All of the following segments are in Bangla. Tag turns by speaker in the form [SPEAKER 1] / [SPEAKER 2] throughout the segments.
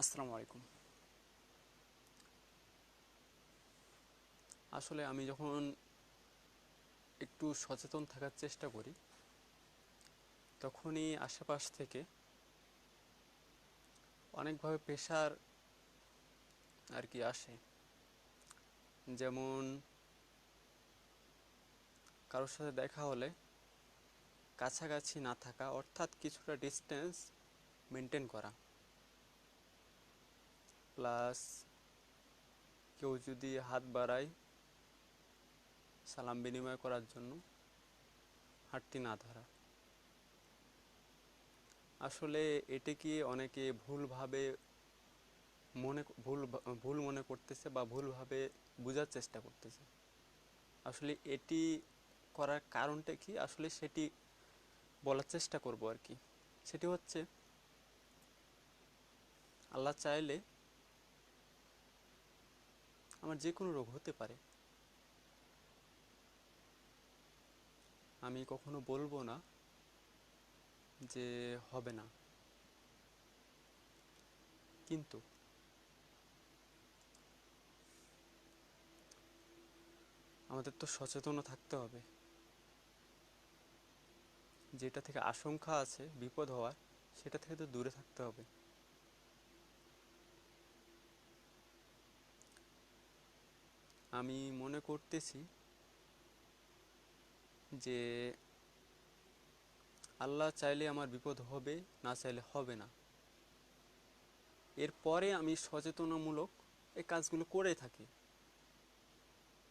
[SPEAKER 1] আসসালামু আলাইকুম। আসলে আমি যখন একটু সচেতন থাকার চেষ্টা করি, তখনই আশেপাশ থেকে অনেকভাবে প্রেশার আর কি আসে। যেমন কারোর সাথে দেখা হলে কাছাকাছি না থাকা, অর্থাৎ কিছুটা ডিস্টেন্স মেনটেন করা। প্লাস কেউ যদি হাত বাড়ায় সালাম বিনিময় করার জন্য হাতটি না ধরা। আসলে এটিকে অনেকে ভুলভাবে মনে ভুল ভুল মনে করতেছে বা ভুলভাবে বোঝার চেষ্টা করতেছে? আসলে এটি করার কারণটা কি? আসলে সেটি বলার চেষ্টা করব আর কি। সেটি হচ্ছে, আল্লাহ চাইলে আমার যে কোনো রোগ হতে পারে। আমি কখনো বলব না যে হবে না। কিন্তু আমাদের তো সচেতনও থাকতে হবে। যেটা থেকে আশঙ্কা আছে, বিপদ হওয়ার, সেটা থেকে তো দূরে থাকতে হবে। আমি মনে করতেছি যে আল্লাহ চাইলে আমার বিপদ হবে, না চাইলে হবে না। এরপরে আমি সচেতনামূলক এই কাজগুলো করে থাকি।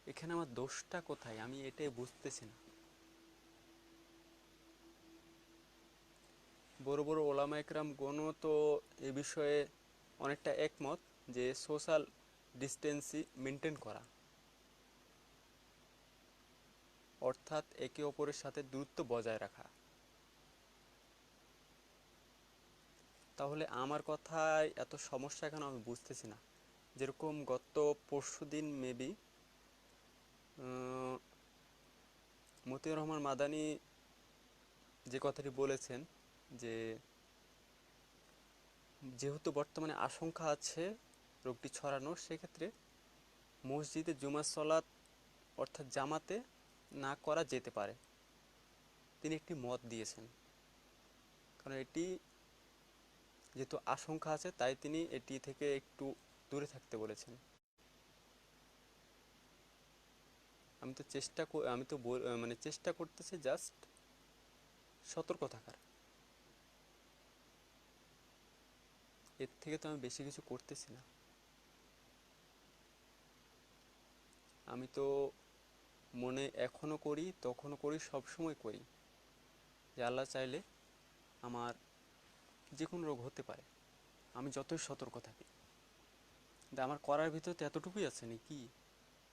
[SPEAKER 1] এখানে আমার দোষটা কোথায়? আমি এটাই বুঝতেছি না। বড় বড় ওলামা একরাম গণ তো এ বিষয়ে অনেকটা একমত যে সোশ্যাল ডিস্টেন্সি মেনটেন করা। অর্থাৎ একে অপরের সাথে দূরত্ব বজায় রাখা। তাহলে আমার কথায় এত সমস্যা কেন আমি বুঝতেছি না? যেরকম গত পরশু দিন মেবি মতিউর রহমান মাদানি যে কথাটি বলেছেন যে যেহেতু বর্তমানে আশঙ্কা আছে রোগটি ছড়ানোর, সেক্ষেত্রে মসজিদে জুমা সলাৎ অর্থাৎ জামাতে না করা যেতে পারে। তিনি একটি মত দিয়েছেন। কারণ এটি যেহেতু আশঙ্কা আছে, তাই তিনি এটি থেকে একটু দূরে থাকতে বলেছেন। আমি তো চেষ্টা আমি তো মানে চেষ্টা করতেছি জাস্ট সতর্ক থাকার। এর থেকে তো আমি বেশি কিছু করতেছি না। আমি তো মনে এখনও করি তখনও করি, সবসময় করি। যে আল্লাহ চাইলে আমার যে কোনো রোগ হতে পারে। আমি যতই সতর্ক থাকি। কিন্তু আমার করার ভিতরে তো এতটুকুই আছে নাকি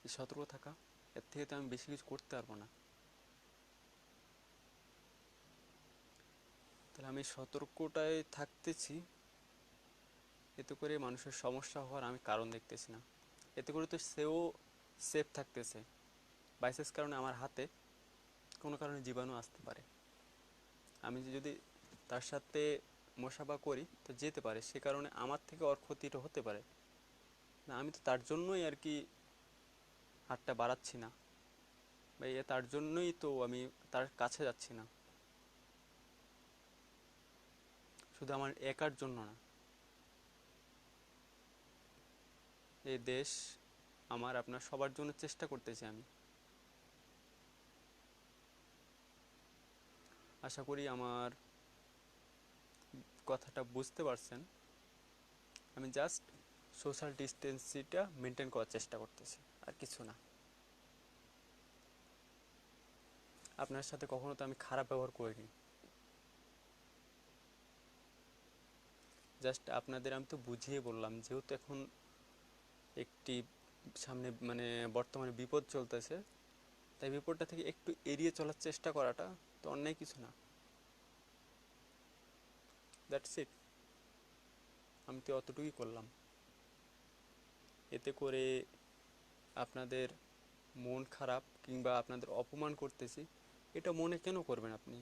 [SPEAKER 1] সতর্ক থাকা, এর থেকে তো আমি বেশি কিছু করতে পারব না। তাহলে আমি সতর্কটায় থাকতেছি। এতে করে মানুষের সমস্যা হওয়ার আমি কারণ দেখতেছি না। এতে করে তো সেও সেফ থাকতেছে। বাইসেস কারণে আমার হাতে কোনো কারণে জীবাণু আসতে পারে। আমি যদি তার সাথে মশাবা করি, তো যেতে পারে। সে কারণে আমার থেকে ওর ক্ষতিটা হতে পারে। না, আমি তো তার জন্যই আর কি হাতটা বাড়াচ্ছি না। বা এ তার জন্যই তো আমি তার কাছে যাচ্ছি না। শুধু আমার একার জন্য না। এই দেশ আমার, আপনার সবার জন্য চেষ্টা করতেছি আমি। আশা করি আমার কথাটা বুঝতে পারছেন। আমি জাস্ট সোশ্যাল ডিস্টেন্সিটা মেনটেন করার চেষ্টা করতেছি, আর কিছু না। আপনার সাথে কখনো তো আমি খারাপ ব্যবহার করিনি। জাস্ট আপনাদের আমি তো বুঝিয়ে বললাম, যেহেতু এখন একটি সামনে মানে বর্তমানে বিপদ চলতেছে, তাই বিপদটা থেকে একটু এড়িয়ে চলার চেষ্টা করাটা তো অন্যায় কিছু না। দ্যাটস ইট আমি তো অতটুকুই করলাম। এতে করে আপনাদের মন খারাপ কিংবা আপনাদের অপমান করতেছি, এটা মনে কেন করবেন আপনি?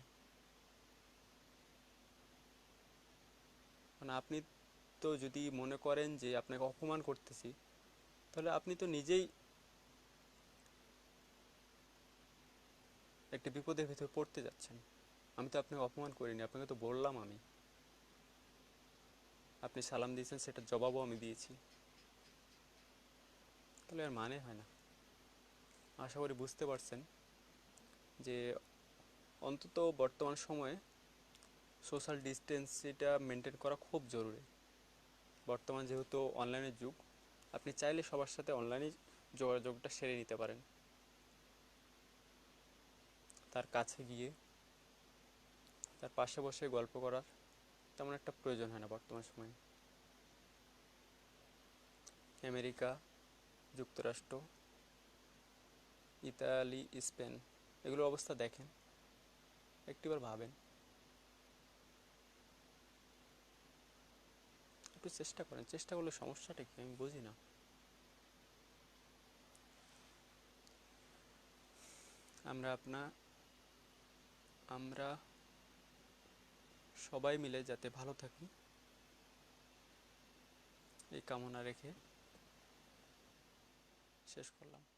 [SPEAKER 1] মানে আপনি তো যদি মনে করেন যে আপনাকে অপমান করতেছি, তাহলে আপনি তো নিজেই একটা বিপদের ভিতর পড়তে যাচ্ছেন। আমি তো আপনাকে অপমান করিনি, আপনাকে তো বললাম আমি। আপনি সালাম দিয়েছেন সেটার জবাবও আমি দিয়েছি। তাহলে আর মানে হয় না। আশা করি বুঝতে পারছেন যে অন্তত বর্তমান সময়ে সোশ্যাল ডিস্টেন্স এটা মেনটেন করা খুব জরুরি। বর্তমান যেহেতু অনলাইনের যুগ, আপনি চাইলে সবার সাথে অনলাইনে যোগাযোগটা সেরে নিতে পারেন। তার কাছে গিয়ে তার পাশে বসে গল্প করার তেমন একটা প্রয়োজন হয় না বর্তমান সময়ে। আমেরিকা, যুক্তরাষ্ট্র, ইতালি, স্পেন এগুলোর অবস্থা দেখেন, একটিবার ভাবেন। একটু চেষ্টা করেন, চেষ্টা করলে সমস্যাটা কি আমি বুঝি না। আমরা আপনা আমরা সবাই মিলে যাতে ভালো থাকি এই কামনা রেখে শেষ করলাম।